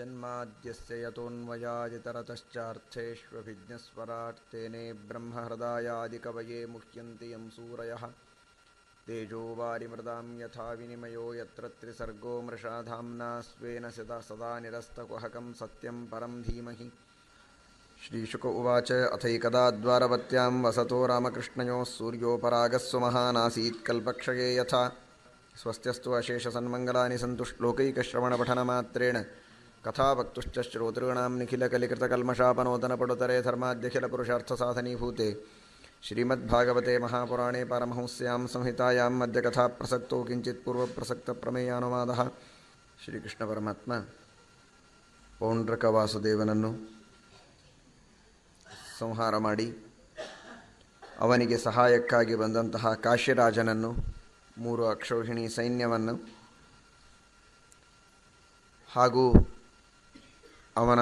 जन्माद्यस्य यतोऽन्वयादितरतश्चार्थेष्वभिज्ञस्वराट् तेने ब्रह्महृदायादिकवये मुह्यन्ति यं सूरयः। तेजो वारिमृदां यथा विनिमयो यत्र त्रिसर्गो मृषाधाम्ना स्वेन सदा सदा निरस्तकुहकं सत्यं परं धीमहि। श्रीशुक उवाच अथैकदा द्वारवत्यां वसतो रामकृष्णयोः सूर्योपरागस्व महानासीत् कल्पक्षये यथा। स्वस्त्यस्तु अशेषसन्मङ्गलानि सन्तु श्लोकैकश्रवणपठनमात्रेण। कथावक्तुश्च श्रोतॄणां निखिलकलिकृतकल्मषापनोदनपडुतरे धर्माद्यखिलपुरुषार्थसाधनीभूते श्रीमद्भागवते महापुराणे पारमहंस्यां संहितायां मध्यकथाप्रसक्तो किञ्चित् पूर्वप्रसक्तप्रमेयानुवादः ಶ್ರೀಕೃಷ್ಣ ಪೌಂಡ್ರಕ ವಾಸುದೇವನನ್ನು ಸಂಹಾರ ಮಾಡಿ ಅವನಿಗೆ ಸಹಾಯಕ್ಕಾಗಿ ಬಂದಂತಹ ಕಾಶ್ಯರಾಜನನ್ನು ಮೂರು ಅಕ್ಷೋಹಿಣಿ ಸೈನ್ಯವನ್ನು ಹಾಗೂ ಅವನ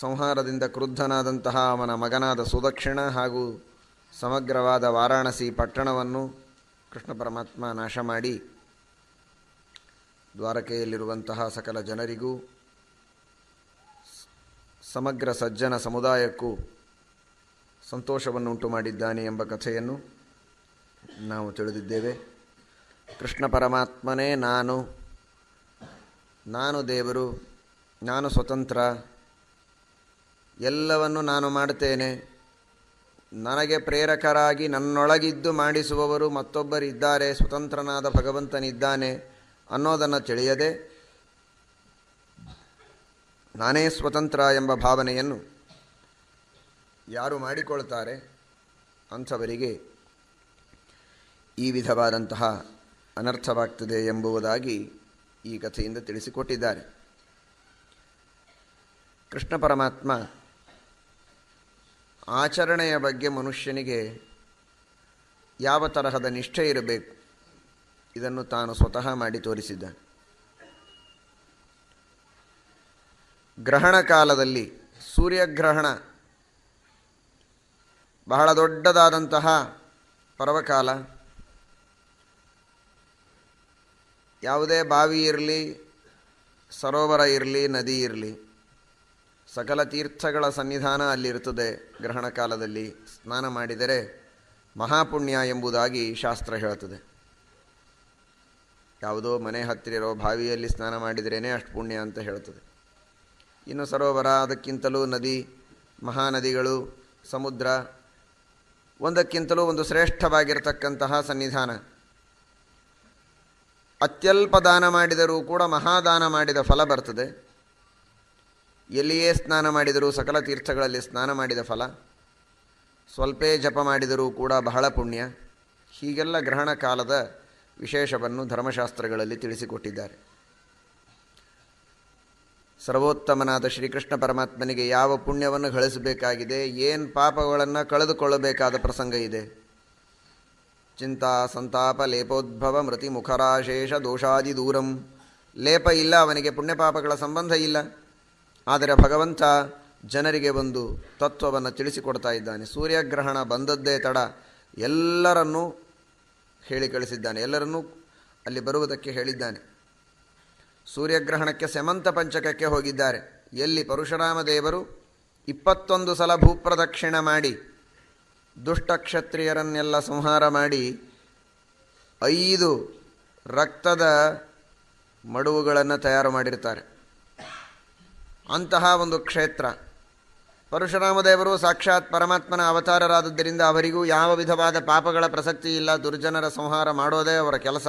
ಸಂಹಾರದಿಂದ ಕ್ರುದ್ಧನಾದಂತಹ ಅವನ ಮಗನಾದ ಸುದಕ್ಷಿಣ ಹಾಗೂ ಸಮಗ್ರವಾದ ವಾರಾಣಸಿ ಪಟ್ಟಣವನ್ನು ಕೃಷ್ಣ ಪರಮಾತ್ಮ ನಾಶ ಮಾಡಿ ದ್ವಾರಕೆಯಲ್ಲಿರುವಂತಹ ಸಕಲ ಜನರಿಗೂ ಸಮಗ್ರ ಸಜ್ಜನ ಸಮುದಾಯಕ್ಕೂ ಸಂತೋಷವನ್ನುಂಟು ಮಾಡಿದ್ದಾನೆ ಎಂಬ ಕಥೆಯನ್ನು ನಾವು ತಿಳಿದಿದ್ದೇವೆ. ಕೃಷ್ಣ ಪರಮಾತ್ಮನೇ ನಾನು ನಾನು ದೇವರು ನಾನು ಸ್ವತಂತ್ರ. ಎಲ್ಲವನ್ನು ನಾನು ಮಾಡುತ್ತೇನೆ. ನನಗೆ ಪ್ರೇರಕರಾಗಿ ನನ್ನೊಳಗಿದ್ದು ಮಾಡಿಸುವವರು ಮತ್ತೊಬ್ಬರಿದ್ದಾರೆ. ಸ್ವತಂತ್ರನಾದ ಭಗವಂತನಿದ್ದಾನೆ ಅನ್ನೋದನ್ನು ತಿಳಿಯದೆ ನಾನೇ ಸ್ವತಂತ್ರ ಎಂಬ ಭಾವನೆಯನ್ನು ಯಾರು ಮಾಡಿಕೊಳ್ತಾರೆ ಅಂಥವರಿಗೆ ಈ ವಿಧವಾದಂತಹ ಅನರ್ಥವಾಗ್ತದೆ ಎಂಬುದಾಗಿ ಈ ಕಥೆಯಿಂದ ತಿಳಿಸಿಕೊಟ್ಟಿದ್ದಾರೆ. ಕೃಷ್ಣ ಪರಮಾತ್ಮ ಆಚರಣೆಯ ಬಗ್ಗೆ ಮನುಷ್ಯನಿಗೆ ಯಾವ ತರಹದ ನಿಷ್ಠೆ ಇರಬೇಕು? ಇದನ್ನು ತಾನು ಸ್ವತಃ ಮಾಡಿ ತೋರಿಸಿದ ಗ್ರಹಣ ಕಾಲದಲ್ಲಿ ಸೂರ್ಯಗ್ರಹಣ ಬಹಳ ದೊಡ್ಡದಾದಂತಹ ಪರ್ವಕಾಲ. ಯಾವುದೇ ಬಾವಿ ಇರಲಿ, ಸರೋವರ ಇರಲಿ, ನದಿ ಇರಲಿ ಸಕಲ ತೀರ್ಥಗಳ ಸನ್ನಿಧಾನ ಅಲ್ಲಿರುತ್ತದೆ ಗ್ರಹಣ ಕಾಲದಲ್ಲಿ. ಸ್ನಾನ ಮಾಡಿದರೆ ಮಹಾಪುಣ್ಯ ಎಂಬುದಾಗಿ ಶಾಸ್ತ್ರ ಹೇಳುತ್ತದೆ. ಯಾವುದೋ ಮನೆ ಹತ್ತಿರ ಇರೋ ಬಾವಿಯಲ್ಲಿ ಸ್ನಾನ ಮಾಡಿದ್ರೇ ಅಷ್ಟು ಪುಣ್ಯ ಅಂತ ಹೇಳ್ತದೆ ಇನ್ನು ಸರೋವರ, ಅದಕ್ಕಿಂತಲೂ ನದಿ, ಮಹಾನದಿಗಳು, ಸಮುದ್ರ, ಒಂದಕ್ಕಿಂತಲೂ ಒಂದು ಶ್ರೇಷ್ಠವಾಗಿರತಕ್ಕಂತಹ ಸನ್ನಿಧಾನ. ಅತ್ಯಲ್ಪ ದಾನ ಮಾಡಿದರೂ ಕೂಡ ಮಹಾದಾನ ಮಾಡಿದ ಫಲ ಬರ್ತದೆ. ಎಲ್ಲಿಯೇ ಸ್ನಾನ ಮಾಡಿದರೂ ಸಕಲ ತೀರ್ಥಗಳಲ್ಲಿ ಸ್ನಾನ ಮಾಡಿದ ಫಲ. ಸ್ವಲ್ಪೇ ಜಪ ಮಾಡಿದರೂ ಕೂಡ ಬಹಳ ಪುಣ್ಯ. ಹೀಗೆಲ್ಲ ಗ್ರಹಣ ಕಾಲದ ವಿಶೇಷವನ್ನು ಧರ್ಮಶಾಸ್ತ್ರಗಳಲ್ಲಿ ತಿಳಿಸಿಕೊಟ್ಟಿದ್ದಾರೆ. ಸರ್ವೋತ್ತಮನಾದ ಶ್ರೀಕೃಷ್ಣ ಪರಮಾತ್ಮನಿಗೆ ಯಾವ ಪುಣ್ಯವನ್ನು ಗಳಿಸಬೇಕಾಗಿದೆ, ಏನು ಪಾಪಗಳನ್ನು ಕಳೆದುಕೊಳ್ಳಬೇಕಾದ ಪ್ರಸಂಗ ಇದೆ. ಚಿಂತಾ ಸಂತಾಪ ಲೇಪೋದ್ಭವ ಮೃತಿ ಮುಖರಾಶೇಷ ದೋಷಾದಿ ದೂರಂ. ಲೇಪ ಇಲ್ಲ ಅವನಿಗೆ, ಪುಣ್ಯಪಾಪಗಳ ಸಂಬಂಧ ಇಲ್ಲ. ಆದರೆ ಭಗವಂತ ಜನರಿಗೆ ಒಂದು ತತ್ವವನ್ನು ತಿಳಿಸಿಕೊಡ್ತಾ ಇದ್ದಾನೆ. ಸೂರ್ಯಗ್ರಹಣ ಬಂದದ್ದೇ ತಡ. ಎಲ್ಲರನ್ನೂ ಹೇಳಿ ಕಳಿಸಿದ್ದಾನೆ. ಎಲ್ಲರನ್ನೂ ಅಲ್ಲಿ ಬರುವುದಕ್ಕೆ ಹೇಳಿದ್ದಾನೆ. ಸೂರ್ಯಗ್ರಹಣಕ್ಕೆ ಸೆಮಂತ ಪಂಚಕಕ್ಕೆ ಹೋಗಿದ್ದಾರೆ. ಎಲ್ಲಿ ಪರಶುರಾಮ ದೇವರು ಇಪ್ಪತ್ತೊಂದು ಸಲ ಭೂಪ್ರದಕ್ಷಿಣ ಮಾಡಿ ದುಷ್ಟ ಕ್ಷತ್ರಿಯರನ್ನೆಲ್ಲ ಸಂಹಾರ ಮಾಡಿ, ಐದು ರಕ್ತದ ಮಡುವುಗಳನ್ನು ತಯಾರು ಮಾಡಿರ್ತಾರೆ. ಅಂತಹ ಒಂದು ಕ್ಷೇತ್ರ. ಪರಶುರಾಮದೇವರು ಸಾಕ್ಷಾತ್ ಪರಮಾತ್ಮನ ಅವತಾರರಾದದ್ದರಿಂದ ಅವರಿಗೂ ಯಾವ ವಿಧವಾದ ಪಾಪಗಳ ಪ್ರಸಕ್ತಿ ಇಲ್ಲ, ದುರ್ಜನರ ಸಂಹಾರ ಮಾಡೋದೇ ಅವರ ಕೆಲಸ.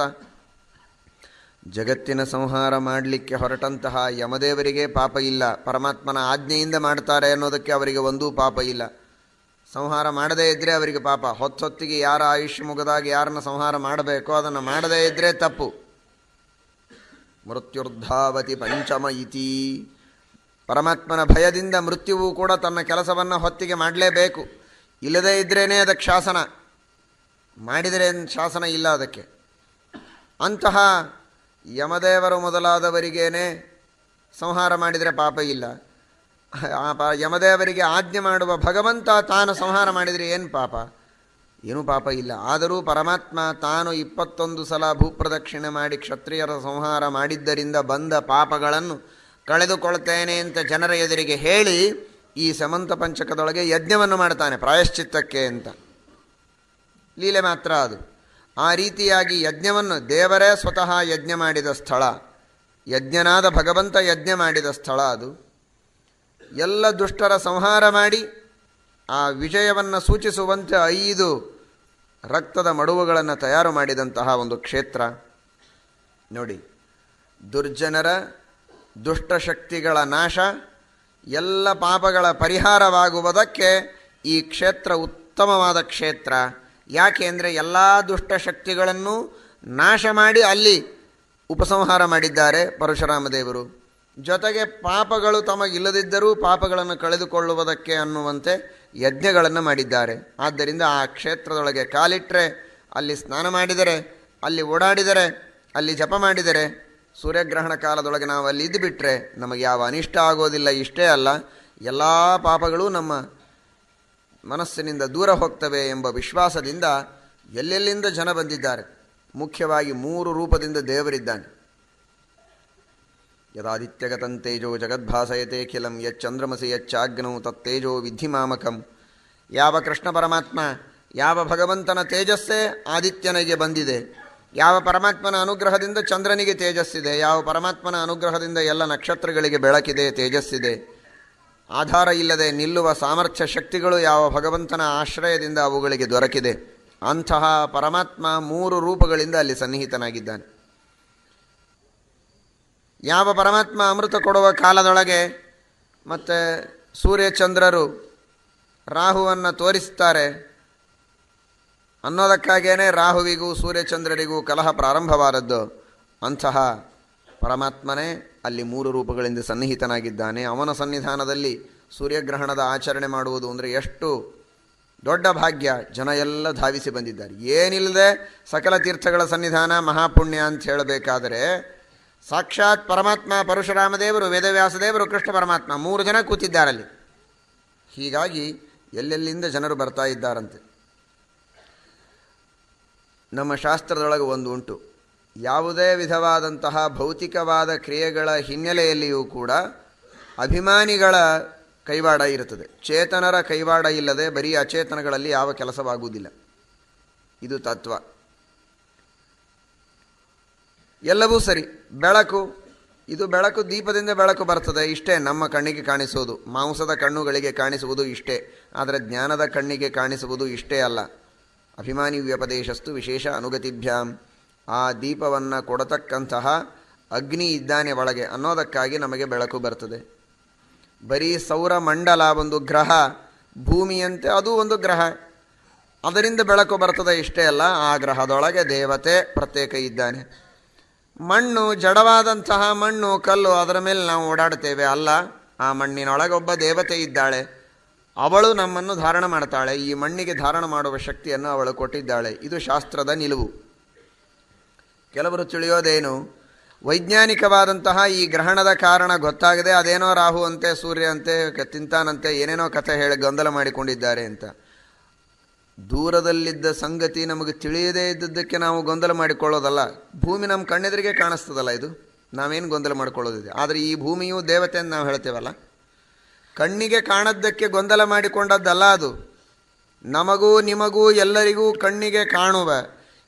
ಜಗತ್ತಿನ ಸಂಹಾರ ಮಾಡಲಿಕ್ಕೆ ಹೊರಟಂತಹ ಯಮದೇವರಿಗೆ ಪಾಪ ಇಲ್ಲ, ಪರಮಾತ್ಮನ ಆಜ್ಞೆಯಿಂದ ಮಾಡ್ತಾರೆ ಅನ್ನೋದಕ್ಕೆ ಅವರಿಗೆ ಒಂದೂ ಪಾಪ ಇಲ್ಲ. ಸಂಹಾರ ಮಾಡದೇ ಇದ್ದರೆ ಅವರಿಗೆ ಪಾಪ. ಹೊತ್ತೊತ್ತಿಗೆ ಯಾರ ಆಯುಷ್ಯ ಮುಗದಾಗಿ ಯಾರನ್ನ ಸಂಹಾರ ಮಾಡಬೇಕೋ ಅದನ್ನು ಮಾಡದೇ ಇದ್ದರೆ ತಪ್ಪು. ಮೃತ್ಯುರ್ಧಾವತಿ ಪಂಚಮ ಇತಿ ಪರಮಾತ್ಮನ ಭಯದಿಂದ ಮೃತ್ಯುವು ಕೂಡ ತನ್ನ ಕೆಲಸವನ್ನು ಹೊತ್ತಿಗೆ ಮಾಡಲೇಬೇಕು. ಇಲ್ಲದೇ ಇದ್ರೇ ಅದಕ್ಕೆ ಶಾಸನ. ಮಾಡಿದರೆ ಶಾಸನ ಇಲ್ಲ ಅದಕ್ಕೆ. ಅಂತಹ ಯಮದೇವರು ಮೊದಲಾದವರಿಗೇನೆ ಸಂಹಾರ ಮಾಡಿದರೆ ಪಾಪ ಇಲ್ಲ. ಆ ಯಮದೇವರಿಗೆ ಆಜ್ಞೆ ಮಾಡುವ ಭಗವಂತ ತಾನು ಸಂಹಾರ ಮಾಡಿದರೆ ಏನು ಪಾಪ? ಏನೂ ಪಾಪ ಇಲ್ಲ. ಆದರೂ ಪರಮಾತ್ಮ ತಾನು ಇಪ್ಪತ್ತೊಂದು ಸಲ ಭೂಪ್ರದಕ್ಷಿಣೆ ಮಾಡಿ ಕ್ಷತ್ರಿಯರ ಸಂಹಾರ ಮಾಡಿದ್ದರಿಂದ ಬಂದ ಪಾಪಗಳನ್ನು ಕಳೆದುಕೊಳ್ತೇನೆ ಅಂತ ಜನರ ಎದುರಿಗೆ ಹೇಳಿ ಈ ಸಮಂತ ಪಂಚಕದೊಳಗೆ ಯಜ್ಞವನ್ನು ಮಾಡ್ತಾನೆ ಪ್ರಾಯಶ್ಚಿತ್ತಕ್ಕೆ ಅಂತ. ಲೀಲೆ ಮಾತ್ರ ಅದು. ಆ ರೀತಿಯಾಗಿ ಯಜ್ಞವನ್ನು ದೇವರೇ ಸ್ವತಃ ಯಜ್ಞ ಮಾಡಿದ ಸ್ಥಳ, ಯಜ್ಞನಾದ ಭಗವಂತ ಯಜ್ಞ ಮಾಡಿದ ಸ್ಥಳ ಅದು. ಎಲ್ಲ ದುಷ್ಟರ ಸಂಹಾರ ಮಾಡಿ ಆ ವಿಜಯವನ್ನು ಸೂಚಿಸುವಂತೆ ಐದು ರಕ್ತದ ಮಡುವುಗಳನ್ನು ತಯಾರು ಮಾಡಿದಂತಹ ಒಂದು ಕ್ಷೇತ್ರ. ನೋಡಿ, ದುರ್ಜನರ ದುಷ್ಟಶಕ್ತಿಗಳ ನಾಶ, ಎಲ್ಲ ಪಾಪಗಳ ಪರಿಹಾರವಾಗುವುದಕ್ಕೆ ಈ ಕ್ಷೇತ್ರ ಉತ್ತಮವಾದ ಕ್ಷೇತ್ರ. ಯಾಕೆ ಅಂದರೆ ಎಲ್ಲ ದುಷ್ಟಶಕ್ತಿಗಳನ್ನು ನಾಶ ಮಾಡಿ ಅಲ್ಲಿ ಉಪಸಂಹಾರ ಮಾಡಿದ್ದಾರೆ ಪರಶುರಾಮ ದೇವರು ಜೊತೆಗೆ ಪಾಪಗಳು ತಮಗಿಲ್ಲದಿದ್ದರೂ ಪಾಪಗಳನ್ನು ಕಳೆದುಕೊಳ್ಳುವುದಕ್ಕೆ ಅನ್ನುವಂತೆ ಯಜ್ಞಗಳನ್ನು ಮಾಡಿದ್ದಾರೆ. ಆದ್ದರಿಂದ ಆ ಕ್ಷೇತ್ರದೊಳಗೆ ಕಾಲಿಟ್ಟರೆ ಅಲ್ಲಿ ಸ್ನಾನ ಮಾಡಿದರೆ, ಅಲ್ಲಿ ಓಡಾಡಿದರೆ, ಅಲ್ಲಿ ಜಪ ಮಾಡಿದರೆ ಸೂರ್ಯಗ್ರಹಣ ಕಾಲದೊಳಗೆ ನಾವು ಅಲ್ಲಿ ಇದ್ದು ಬಿಟ್ಟರೆ ನಮಗೆ ಯಾವ ಅನಿಷ್ಟ ಆಗೋದಿಲ್ಲ, ಇಷ್ಟೇ ಅಲ್ಲ. ಎಲ್ಲ ಪಾಪಗಳು ನಮ್ಮ ಮನಸ್ಸಿನಿಂದ ದೂರ ಹೋಗ್ತವೆ ಎಂಬ ವಿಶ್ವಾಸದಿಂದ ಎಲ್ಲೆಲ್ಲಿಂದ ಜನ ಬಂದಿದ್ದಾರೆ? ಮುಖ್ಯವಾಗಿ ಮೂರು ರೂಪದಿಂದ ದೇವರಿದ್ದಾನೆ. ಯದಾದಿತ್ಯಗತಂ ತೇಜೋ ಜಗದ್ಭಾಸಯತೆ ಖಿಲಂ ಯಚ್ಚಂದ್ರಮಸಿ ಯಚ್ಚಾಗ್ನೌ ತತ್ತೇಜೋ ವಿಧಿಮಾಮಕಂ ಯಾವ ಕೃಷ್ಣ ಪರಮಾತ್ಮ, ಯಾವ ಭಗವಂತನ ತೇಜಸ್ಸೇ ಆದಿತ್ಯನಿಗೆ ಬಂದಿದೆ. ಯಾವ ಪರಮಾತ್ಮನ ಅನುಗ್ರಹದಿಂದ ಚಂದ್ರನಿಗೆ ತೇಜಸ್ಸಿದೆ, ಯಾವ ಪರಮಾತ್ಮನ ಅನುಗ್ರಹದಿಂದ ಎಲ್ಲ ನಕ್ಷತ್ರಗಳಿಗೆ ಬೆಳಕಿದೆ, ತೇಜಸ್ಸಿದೆ. ಆಧಾರ ಇಲ್ಲದೆ ನಿಲ್ಲುವ ಸಾಮರ್ಥ್ಯ ಶಕ್ತಿಗಳು ಯಾವ ಭಗವಂತನ ಆಶ್ರಯದಿಂದ ಅವುಗಳಿಗೆ ದೊರಕಿದೆ. ಅಂತಹ ಪರಮಾತ್ಮ ಮೂರು ರೂಪಗಳಿಂದ ಅಲ್ಲಿ ಸನ್ನಿಹಿತನಾಗಿದ್ದಾನೆ. ಯಾವ ಪರಮಾತ್ಮ ಅಮೃತ ಕೊಡುವ ಕಾಲದೊಳಗೆ ಮತ್ತು ಸೂರ್ಯಚಂದ್ರರು ರಾಹುವನ್ನು ತೋರಿಸ್ತಾರೆ ಅನ್ನೋದಕ್ಕಾಗೇನೆ ರಾಹುವಿಗೂ ಸೂರ್ಯಚಂದ್ರರಿಗೂ ಕಲಹ ಪ್ರಾರಂಭವಾದದ್ದು. ಅಂತಹ ಪರಮಾತ್ಮನೇ ಅಲ್ಲಿ ಮೂರು ರೂಪಗಳಿಂದ ಸನ್ನಿಹಿತನಾಗಿದ್ದಾನೆ. ಅವನ ಸನ್ನಿಧಾನದಲ್ಲಿ ಸೂರ್ಯಗ್ರಹಣದ ಆಚರಣೆ ಮಾಡುವುದು ಅಂದರೆ ಎಷ್ಟು ದೊಡ್ಡ ಭಾಗ್ಯ. ಜನ ಎಲ್ಲ ಧಾವಿಸಿ ಬಂದಿದ್ದಾರೆ. ಏನಿಲ್ಲದೆ ಸಕಲ ತೀರ್ಥಗಳ ಸನ್ನಿಧಾನ ಮಹಾಪುಣ್ಯ ಅಂತ ಹೇಳಬೇಕಾದರೆ ಸಾಕ್ಷಾತ್ ಪರಮಾತ್ಮ, ಪರಶುರಾಮದೇವರು ವೇದವ್ಯಾಸ ದೇವರು ಕೃಷ್ಣ ಪರಮಾತ್ಮ ಮೂರು ಜನ ಕೂತಿದ್ದಾರಲ್ಲಿ ಹೀಗಾಗಿ ಎಲ್ಲೆಲ್ಲಿಂದ ಜನರು ಬರ್ತಾ ಇದ್ದಾರಂತೆ. ನಮ್ಮ ಶಾಸ್ತ್ರದೊಳಗೆ ಒಂದು ಉಂಟು. ಯಾವುದೇ ವಿಧವಾದಂತಹ ಭೌತಿಕವಾದ ಕ್ರಿಯೆಗಳ ಹಿನ್ನೆಲೆಯಲ್ಲಿಯೂ ಕೂಡ ಅಭಿಮಾನಿಗಳ ಕೈವಾಡ ಇರುತ್ತದೆ. ಚೇತನರ ಕೈವಾಡ ಇಲ್ಲದೆ ಬರೀ ಅಚೇತನಗಳಲ್ಲಿ ಯಾವ ಕೆಲಸವಾಗುವುದಿಲ್ಲ. ಇದು ತತ್ವ. ಎಲ್ಲವೂ ಸರಿ. ಬೆಳಕು, ಇದು ಬೆಳಕು ದೀಪದಿಂದ ಬೆಳಕು ಬರ್ತದೆ, ಇಷ್ಟೇ ನಮ್ಮ ಕಣ್ಣಿಗೆ ಕಾಣಿಸುವುದು. ಮಾಂಸದ ಕಣ್ಣುಗಳಿಗೆ ಕಾಣಿಸುವುದು ಇಷ್ಟೇ, ಆದರೆ ಜ್ಞಾನದ ಕಣ್ಣಿಗೆ ಕಾಣಿಸುವುದು ಇಷ್ಟೇ ಅಲ್ಲ. ಅಭಿಮಾನಿ ವ್ಯಪದೇಶಸ್ತು ವಿಶೇಷ ಅನುಗತಿಭ್ಯಾಂ. ಆ ದೀಪವನ್ನು ಕೊಡತಕ್ಕಂತಹ ಅಗ್ನಿ ಇದ್ದಾನೆ ಒಳಗೆ ಅನ್ನೋದಕ್ಕಾಗಿ ನಮಗೆ ಬೆಳಕು ಬರ್ತದೆ. ಬರೀ ಸೌರಮಂಡಲ ಒಂದು ಗ್ರಹ, ಭೂಮಿಯಂತೆ ಅದು ಒಂದು ಗ್ರಹ. ಅದರಿಂದ ಬೆಳಕು ಬರ್ತದೆ ಇಷ್ಟೇ ಅಲ್ಲ, ಆ ಗ್ರಹದೊಳಗೆ ದೇವತೆ ಪ್ರತ್ಯೇಕ ಇದ್ದಾನೆ. ಮಣ್ಣು, ಜಡವಾದಂತಹ ಮಣ್ಣು, ಕಲ್ಲು, ಅದರ ಮೇಲೆ ನಾವು ಓಡಾಡ್ತೇವೆ ಅಲ್ಲ, ಆ ಮಣ್ಣಿನೊಳಗೆ ಒಬ್ಬ ದೇವತೆ ಇದ್ದಾಳೆ. ಅವಳು ನಮ್ಮನ್ನು ಧಾರಣ ಮಾಡ್ತಾಳೆ, ಈ ಮಣ್ಣಿಗೆ ಧಾರಣ ಮಾಡುವ ಶಕ್ತಿಯನ್ನು ಅವಳು ಕೊಟ್ಟಿದ್ದಾಳೆ. ಇದು ಶಾಸ್ತ್ರದ ನಿಲುವು. ಕೆಲವರು ತಿಳಿಯೋದೇನು? ವೈಜ್ಞಾನಿಕವಾದಂತಹ ಈ ಗ್ರಹಣದ ಕಾರಣ ಗೊತ್ತಾಗದೆ. ಅದೇನೋ ರಾಹು ಅಂತೆ, ಸೂರ್ಯ ಅಂತೆ ತಿಂತಾನಂತೆ, ಏನೇನೋ ಕಥೆ ಹೇಳಿ ಗೊಂದಲ ಮಾಡಿಕೊಂಡಿದ್ದಾರೆ ಅಂತ. ದೂರದಲ್ಲಿದ್ದ ಸಂಗತಿ ನಮಗೆ ತಿಳಿಯದೇ ಇದ್ದದ್ದಕ್ಕೆ ನಾವು ಗೊಂದಲ ಮಾಡಿಕೊಳ್ಳೋದಲ್ಲ. ಭೂಮಿ ನಮ್ಮ ಕಣ್ಣೆದುರಿಗೆ ಕಾಣಿಸ್ತದಲ್ಲ ಇದು? ನಾವೇನು ಗೊಂದಲ ಮಾಡಿಕೊಳ್ಳೋದಿದೆ? ಆದರೆ ಈ ಭೂಮಿಯು ದೇವತೆ ಅಂತ ನಾವು ಹೇಳ್ತೇವಲ್ಲ. ಕಣ್ಣಿಗೆ ಕಾಣದ್ದಕ್ಕೆ ಗೊಂದಲ ಮಾಡಿಕೊಂಡದ್ದಲ್ಲ ಅದು. ನಮಗೂ ನಿಮಗೂ ಎಲ್ಲರಿಗೂ ಕಣ್ಣಿಗೆ ಕಾಣುವ